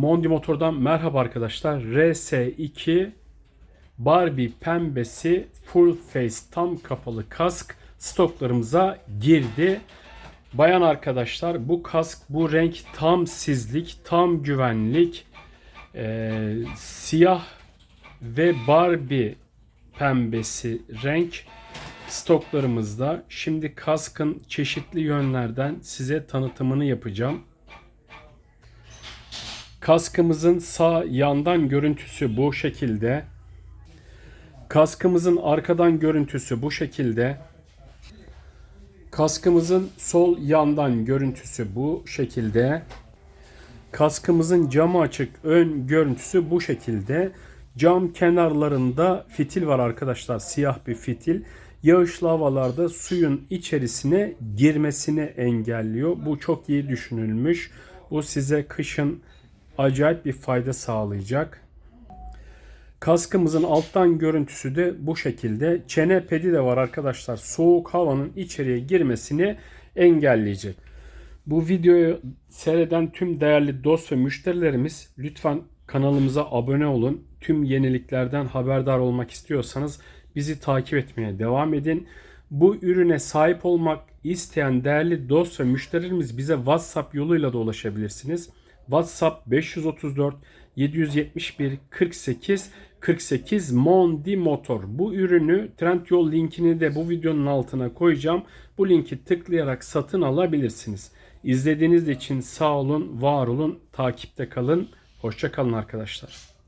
Mondi Motor'dan merhaba arkadaşlar. RS2 Barbie pembesi full face tam kapalı kask stoklarımıza girdi. Bayan arkadaşlar bu kask bu renk tam sizlik tam güvenlik Ee, siyah ve Barbie pembesi renk stoklarımızda. Şimdi kaskın çeşitli yönlerden size tanıtımını yapacağım. Kaskımızın sağ yandan görüntüsü bu şekilde. Kaskımızın arkadan görüntüsü bu şekilde. Kaskımızın sol yandan görüntüsü bu şekilde. Kaskımızın camı açık ön görüntüsü bu şekilde. Cam kenarlarında fitil var arkadaşlar. Siyah bir fitil. Yağışlı havalarda suyun içerisine girmesini engelliyor. Bu çok iyi düşünülmüş. Bu size kışın acayip bir fayda sağlayacak. Kaskımızın alttan görüntüsü de bu şekilde. Çene pedi de var arkadaşlar. Soğuk havanın içeriye girmesini engelleyecek. Bu videoyu seyreden tüm değerli dost ve müşterilerimiz lütfen kanalımıza abone olun. Tüm yeniliklerden haberdar olmak istiyorsanız bizi takip etmeye devam edin. Bu ürüne sahip olmak isteyen değerli dost ve müşterilerimiz bize WhatsApp yoluyla da ulaşabilirsiniz. WhatsApp 534 771 48 48 Mondi Motor. Bu ürünü Trendyol linkini de bu videonun altına koyacağım. Bu linki tıklayarak satın alabilirsiniz. İzlediğiniz için sağ olun, var olun, takipte kalın. Hoşça kalın arkadaşlar.